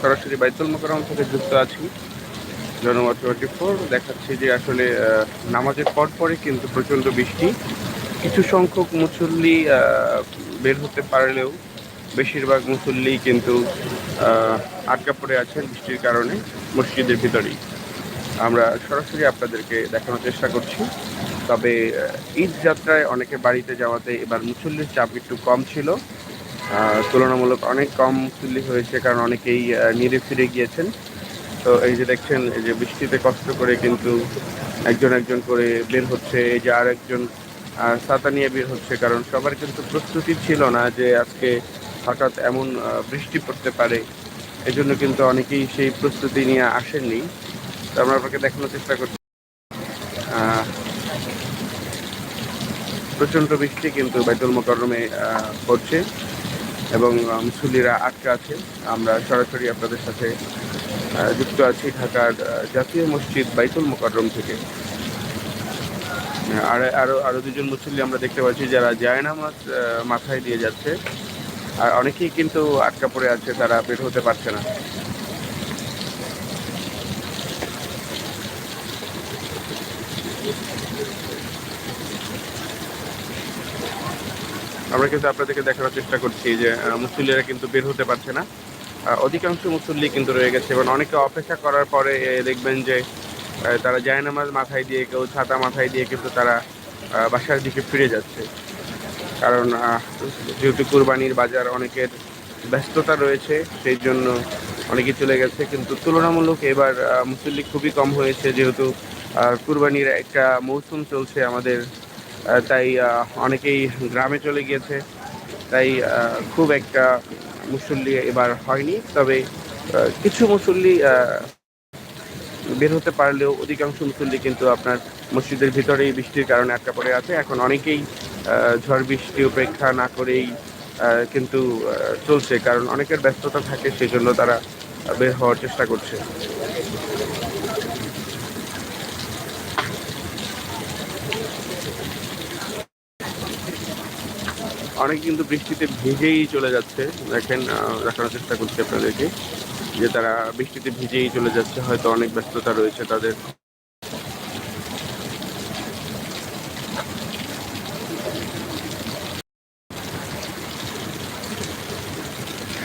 সরাসরি বাইতুল মোকাররম থেকে যুক্ত আছি। জনমত টোয়েন্টি ফোর দেখাচ্ছি যে আসলে নামাজের পর পরে কিন্তু প্রচণ্ড বৃষ্টি। কিছু সংখ্যক মুসল্লি বের হতে পারলেও বেশিরভাগ মুসল্লি কিন্তু আটকা পড়ে আছেন বৃষ্টির কারণে মসজিদের ভিতরেই। আমরা সরাসরি আপনাদেরকে দেখানোর চেষ্টা করছি। তবে ঈদ যাত্রায় অনেকে বাড়িতে যাওয়াতে এবার মুসল্লির চাপ একটু কম ছিল। তুলনামূলক অনেক কম মুসল্লি হয়েছে কারণ অনেকেই নিরে ফিরে গিয়েছেন। তো এই যে দেখছেন এই যে বৃষ্টিতে কষ্ট করে কিন্তু একজন একজন করে বের হচ্ছে এই যে আর একজন ছাতা নিয়ে বের হচ্ছে কারণ সবার কিন্তু প্রস্তুতি ছিল না যে আজকে হঠাৎ এমন বৃষ্টি পড়তে পারে। এজন্য কিন্তু অনেকেই সেই প্রস্তুতি নিয়ে আসেননি। তো আমরা আপনাকে দেখানোর চেষ্টা করছি। প্রচণ্ড বৃষ্টি কিন্তু বাইতুল মোকাররমে আহ, পড়ছে। এবং মুসল্লিরা আটকে আছে। আমরা সরাসরি আপনাদের সাথে যুক্ত আছি ঢাকার জাতীয় মসজিদ বাইতুল মোকাররম থেকে। আর আরও আরও দুজন মুসল্লি আমরা দেখতে পাচ্ছি যারা আহ, মাথায় দিয়ে যাচ্ছে। আর অনেকেই কিন্তু আটকা পড়ে আছে তারা বের হতে পারছে না। আমরা কিন্তু আপনাদেরকে দেখানোর চেষ্টা করছি যে মুসল্লিরা কিন্তু বের হতে পারছে না। অধিকাংশ মুসল্লি কিন্তু রয়ে গেছে এবং অনেকে অপেক্ষা করার পরে দেখবেন যে তারা জায়নামাজ মাথায় দিয়ে, কেউ ছাতা মাথায় দিয়ে কিন্তু তারা বাসার দিকে ফিরে যাচ্ছে। কারণ যেহেতু কুরবানির বাজার অনেকের ব্যস্ততা রয়েছে, সেই জন্য অনেকে চলে গেছে। কিন্তু তুলনামূলক এবার মুসল্লি খুবই কম হয়েছে, যেহেতু কুরবানির একটা মৌসুম চলছে আমাদের তাই অনেকেই গ্রামে চলে গিয়েছে। তাই খুব একটা মুসল্লি এবার হয়নি। তবে কিছু মুসল্লি বের হতে পারলেও অধিকাংশ মুসল্লি কিন্তু আপনার মসজিদের ভিতরেই বৃষ্টির কারণে আটকা পড়ে আছে। এখন অনেকেই ঝড় বৃষ্টি উপেক্ষা না করেই কিন্তু চলছে। কারণ অনেকের ব্যস্ততা থাকে সেই জন্য তারা বের হওয়ার চেষ্টা করছে। অনেক কিন্তু বৃষ্টিতে ভিজেই চলে যাচ্ছে। দেখেন দেখানোর চেষ্টা করছি আপনাদেরকে যে তারা বৃষ্টিতে ভিজেই চলে যাচ্ছে, হয়তো অনেক ব্যস্ততা রয়েছে তাদের।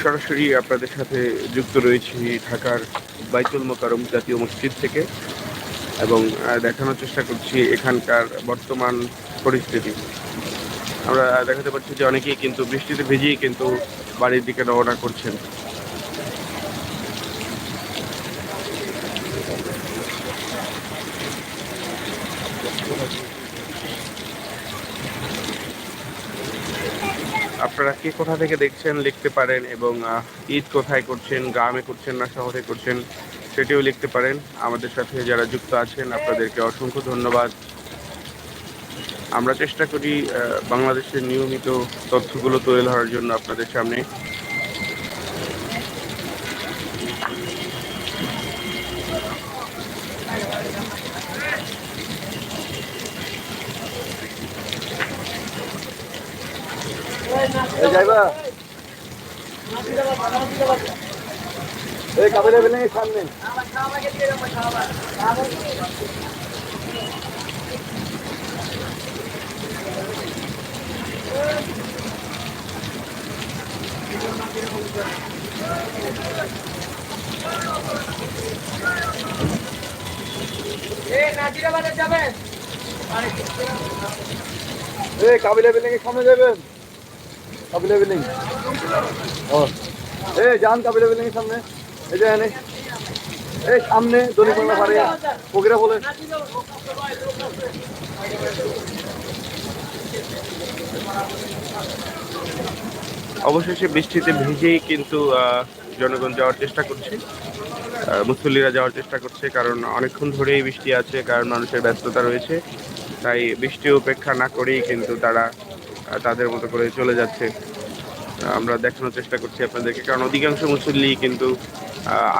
সরাসরি আপনাদের সাথে যুক্ত রয়েছি ঢাকার বাইতুল মোকারম জাতীয় মসজিদ থেকে এবং দেখানোর চেষ্টা করছি এখানকার বর্তমান পরিস্থিতি। আমরা দেখাতে পাচ্ছি যে অনেকেই কিন্তু বৃষ্টিতে ভিজিয়ে কিন্তু বাড়ির দিকে রওনা করছেন। আপনারা কে কোথা থেকে দেখছেন লিখতে পারেন এবং ঈদ কোথায় করছেন, গ্রামে করছেন না শহরে করছেন, সেটিও লিখতে পারেন। আমাদের সাথে যারা যুক্ত আছেন, আপনাদেরকে অসংখ্য ধন্যবাদ। আমরা চেষ্টা করি বাংলাদেশের নিয়মিত তথ্যগুলো তুলে ধরার জন্য আপনাদের সামনে। সামনে। এই কাবিলা বিল্ডিং সামনে যাবেন। কাবিলা বিল্ডিং। ও। এই যান কাবিলা বিল্ডিং সামনে। এই যে এই সামনে বলে অবশেষে বৃষ্টিতে ভিজেই কিন্তু জনগণ যাওয়ার চেষ্টা করছে। মুসল্লিরা যাওয়ার চেষ্টা করছে, কারণ অনেকক্ষণ ধরেই বৃষ্টি আছে, কারণ মানুষের ব্যস্ততা রয়েছে। তাই বৃষ্টি উপেক্ষা না করেই কিন্তু তারা তাদের মতো করে চলে যাচ্ছে। আমরা দেখানোর চেষ্টা করছি আপনাদেরকে, কারণ অধিকাংশ মুসল্লি কিন্তু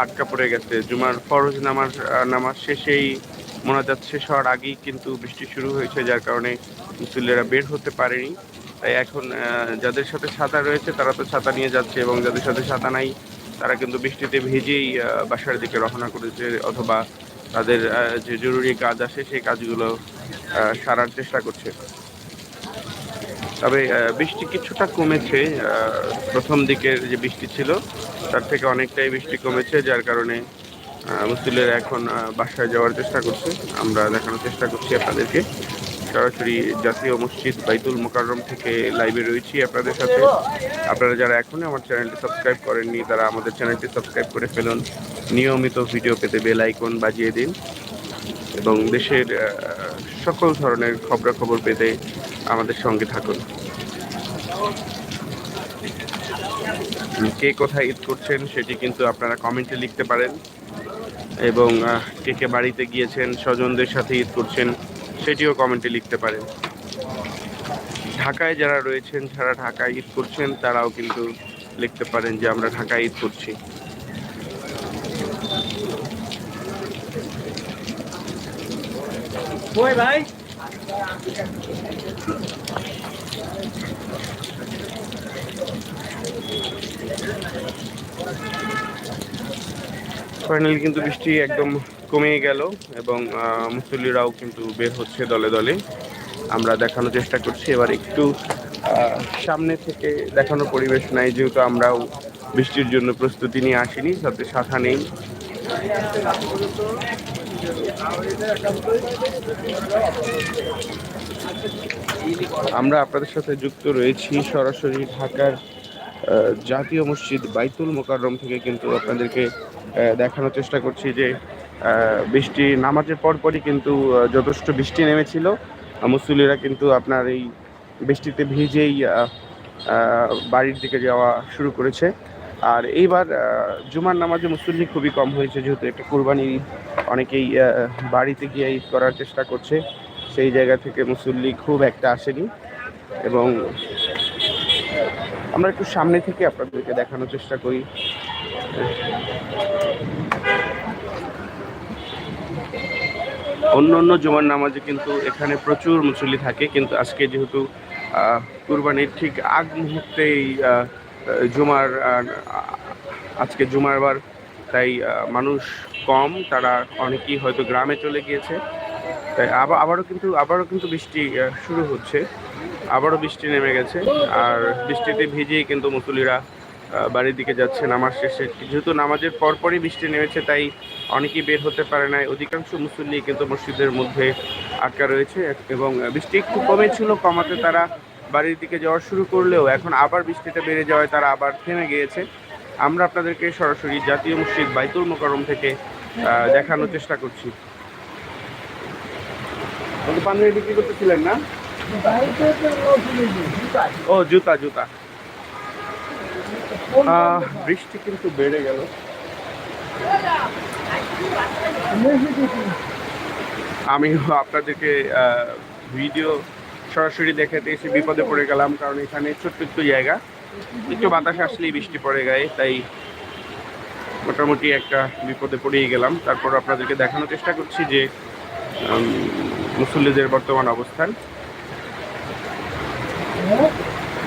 আটকা পড়ে গেছে। জুমার ফরজ নামাজ নামাজ শেষেই মোনাজাত শেষ হওয়ার আগেই কিন্তু বৃষ্টি শুরু হয়েছে, যার কারণে মুসল্লিরা বের হতে পারেনি। তাই এখন যাদের সাথে ছাতা রয়েছে, তারা তো ছাতা নিয়ে যাচ্ছে, এবং যাদের সাথে ছাতা নাই, তারা কিন্তু বৃষ্টিতে ভিজেই বাসার দিকে রওনা করেছে, অথবা তাদের যে জরুরি কাজ আসে, সেই কাজগুলো সারার চেষ্টা করছে। তবে বৃষ্টি কিছুটা কমেছে প্রথম দিকের যে বৃষ্টি ছিল, তার থেকে অনেকটাই বৃষ্টি কমেছে, যার কারণে মুসলিমেরা এখন বাসায় যাওয়ার চেষ্টা করছে। আমরা দেখানোর চেষ্টা করছি আপনাদেরকে। সরাসরি জাতীয় মসজিদ বাইতুল মোকাররম থেকে লাইভে রয়েছি আপনাদের সাথে। আপনারা যারা এখনই আমার চ্যানেলটি সাবস্ক্রাইব করেননি, তারা আমাদের চ্যানেলটি সাবস্ক্রাইব করে ফেলুন। নিয়মিত ভিডিও পেতে বেল আইকন বাজিয়ে দিন। এবং দেশের সকল ধরনের খবরাখবর পেতে আমাদের সঙ্গে থাকুন। কে কোথায় ঈদ করছেন সেটি কিন্তু আপনারা কমেন্টে লিখতে পারেন। এবং কে কে বাড়িতে গিয়েছেন, স্বজনদের সাথে ঈদ করছেন, সেটিও কমেন্টে লিখতে পারেন। ঢাকায় যারা রয়েছেন, যারা ঢাকায় ঈদ করছেন, তারাও কিন্তু লিখতে পারেন যে, আমরা ঢাকায় ঈদ করছি। ভাই ফাইনালি কিন্তু বৃষ্টি একদম কমে গেল এবং মুসল্লিরাও কিন্তু বের হচ্ছে দলে দলে। আমরা দেখানোর চেষ্টা করছি। এবার একটু সামনে থেকে দেখানোর পরিবেশ নাই, যেহেতু আমরাও বৃষ্টির জন্য প্রস্তুতি নিয়ে আসিনি, সাথে সাথা নেই। আমরা আপনাদের সাথে যুক্ত রয়েছি সরাসরি ঢাকার জাতীয় মসজিদ বাইতুল মোকাররম থেকে কিন্তু আপনাদেরকে দেখানোর চেষ্টা করছি যে বৃষ্টি নামাজের পরপরই কিন্তু যথেষ্ট বৃষ্টি নেমেছিল। আহ, মুসল্লিরা কিন্তু আপনার এই বৃষ্টিতে ভিজেই বাড়ির দিকে যাওয়া শুরু করেছে। আর এইবার জুমার নামাজে মুসল্লি খুবই কম হয়েছে, যেহেতু একটা কোরবানি ঈদ অনেকেই বাড়িতে গিয়ে ঈদ করার চেষ্টা করছে। সেই জায়গা থেকে মুসল্লি খুব একটা আসেনি এবং আমরা একটু সামনে থেকে আপনাদেরকে দেখানোর চেষ্টা করি। অন্য অন্য জুমার নামাজে কিন্তু এখানে প্রচুর মুসল্লি থাকে, কিন্তু আজকে যেহেতু কুরবানির ঠিক আগ মুহূর্তেই জুমার আজকে জুমার বার তাই মানুষ কম তারা অনেকেই হয়তো গ্রামে চলে গিয়েছে। তাই আবার আবারও কিন্তু আবারও কিন্তু বৃষ্টি শুরু হচ্ছে। আবারও বৃষ্টি নেমে গেছে আর বৃষ্টিতে ভিজেই কিন্তু মুসল্লিরা আহ, বাড়ির দিকে যাচ্ছে নামাজ শেষে যেহেতু নামাজের পরপরই বৃষ্টি নেমেছে তাই অনেকেই বের হতে পারে না অধিকাংশ মুসল্লি কিন্তু মসজিদের মধ্যে আটকা রয়েছে এবং বৃষ্টি একটু কমেছিল কমাতে তারা বাড়ির দিকে যাওয়া শুরু করলেও এখন আবার বৃষ্টিটা বেড়ে যাওয়ায় তারা আবার থেমে গিয়েছে। আমরা আপনাদেরকে সরাসরি জাতীয় মসজিদ বাইতুল মোকারম থেকে দেখানোর চেষ্টা করছি। পাঞ্জাবি বিক্রি করতেছিলেন না? ও, জুতা জুতা। বৃষ্টি কিন্তু বেড়ে গেল। আমিও আপনাদেরকে ভিডিও সরাসরি দেখাতে এসে বিপদে পড়ে গেলাম, কারণ এখানে ছোট্ট একটু জায়গা। একটু বাতাস আসলেই বৃষ্টি পড়ে গায়ে, তাই মোটামুটি একটা বিপদে পড়েই গেলাম। তারপর আপনাদেরকে দেখানোর চেষ্টা করছি যে মুসল্লিদের বর্তমান অবস্থান।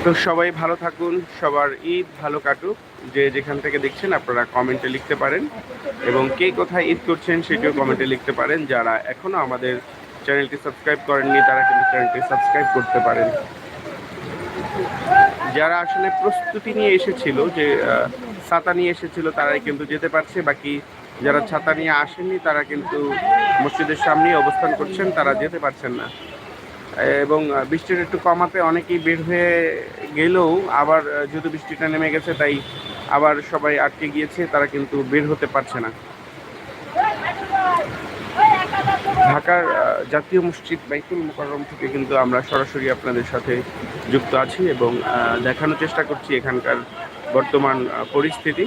তো সবাই ভালো থাকুন, সবার ঈদ ভালো কাটুক। যে যেখান থেকে দেখছেন আপনারা কমেন্টে লিখতে পারেন। এবং কে কোথায় ঈদ করছেন সেটিও কমেন্টে লিখতে পারেন, যারা এখনও আমাদের চ্যানেলটি সাবস্ক্রাইব করেননি, তারা কিন্তু চ্যানেলটি সাবস্ক্রাইব করতে পারেন। যারা আসলে প্রস্তুতি নিয়ে এসেছিল যে ছাতা নিয়ে এসেছিল, তারাই কিন্তু যেতে পারছে। বাকি যারা ছাতা নিয়ে আসেননি, তারা কিন্তু মসজিদের সামনেই অবস্থান করছেন, তারা যেতে পারছেন না। এবং বৃষ্টিটা একটু কমাতে অনেকেই বের হয়ে গেলেও আবার যেহেতু বৃষ্টিটা নেমে গেছে, তাই আবার সবাই আটকে গিয়েছে, তারা কিন্তু বের হতে পারছে না। ঢাকার জাতীয় মসজিদ বাইতুল মোকাররম থেকে কিন্তু আমরা সরাসরি আপনাদের সাথে যুক্ত আছি এবং দেখানোর চেষ্টা করছি এখানকার বর্তমান পরিস্থিতি।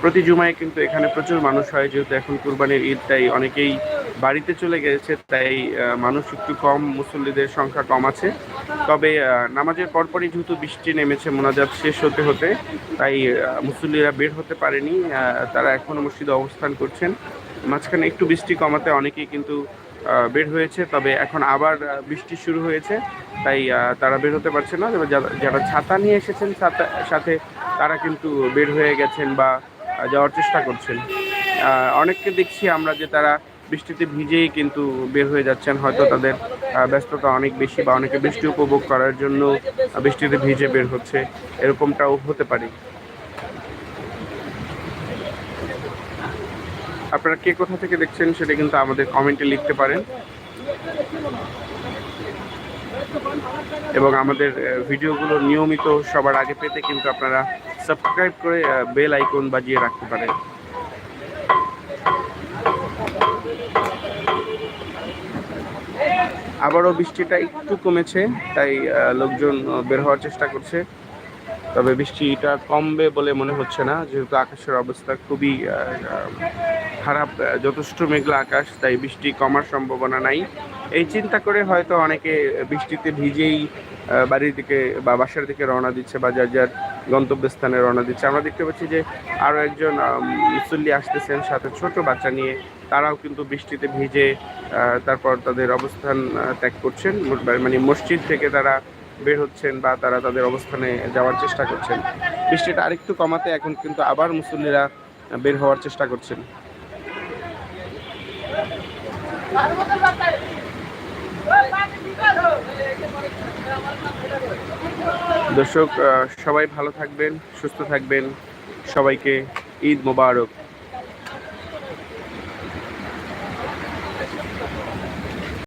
প্রতি জুমায় কিন্তু এখানে প্রচুর মানুষ হয়, যেহেতু এখন কুরবানির ঈদ, তাই অনেকেই বাড়িতে চলে গেছে, তাই মানুষ একটু কম, মুসল্লিদের সংখ্যা কম আছে। তবে নামাজের পরপরই যেহেতু বৃষ্টি নেমেছে, মোনাজাত শেষ হতে হতে, তাই মুসল্লিরা বের হতে পারেনি তারা এখনও মসজিদে অবস্থান করছেন। মাঝখানে একটু বৃষ্টি কমাতে অনেকেই কিন্তু বের হয়েছে, তবে এখন আবার বৃষ্টি শুরু হয়েছে, তাই তারা বের হতে পারছে না যারা- ছাতা নিয়ে এসেছেন সাথে তারা কিন্তু বের হয়ে গেছেন বা যাওয়ার চেষ্টা করছেন। অনেককে দেখছি আমরা যে তারা বৃষ্টিতে ভিজেই কিন্তু বের হয়ে যাচ্ছেন, হয়তো তাদের ব্যস্ততা অনেক বেশি বা অনেকে বৃষ্টি উপভোগ করার জন্য বৃষ্টিতে ভিজে বের হচ্ছে, এরকমটাও হতে পারে। আপনারা কে কোথা থেকে দেখছেন সেটা কিন্তু আমাদের কমেন্টে লিখতে পারেন। এবং আমাদের ভিডিওগুলো নিয়মিত সবার আগে পেতে কিন্তু আপনারা সাবস্ক্রাইব করে বেল আইকন বাজিয়ে রাখতে পারেন। আবারও বৃষ্টিটা একটু কমেছে, তাই লোকজন বের হওয়ার চেষ্টা করছে। তবে বৃষ্টিটা কমবে বলে মনে হচ্ছে না। যেহেতু আকাশের অবস্থা খুবই খারাপ যথেষ্ট মেঘলা আকাশ, তাই বৃষ্টি কমার সম্ভাবনা নাই। এই চিন্তা করে হয়তো অনেকে বৃষ্টিতে ভিজেই বাড়ির দিকে বা বাসার দিকে রওনা দিচ্ছে বা যার যার গন্তব্যস্থানে রওনা দিচ্ছে। আমরা দেখতে পাচ্ছি যে আরও একজন মুসল্লি আসতেছেন, সাথে ছোট বাচ্চা নিয়ে। তারাও কিন্তু বৃষ্টিতে ভিজে তারপর তাদের অবস্থান ত্যাগ করছেন। মানে মসজিদ থেকে তারা বের হচ্ছেন বা তারা তাদের অবস্থানে যাওয়ার চেষ্টা করছেন। বৃষ্টিটা আরেকটু কমাতে এখন কিন্তু আবার মুসল্লিরা বের হওয়ার চেষ্টা করছেন। দর্শক সবাই ভালো থাকবেন, সুস্থ থাকবেন। সবাইকে ঈদ মোবারক।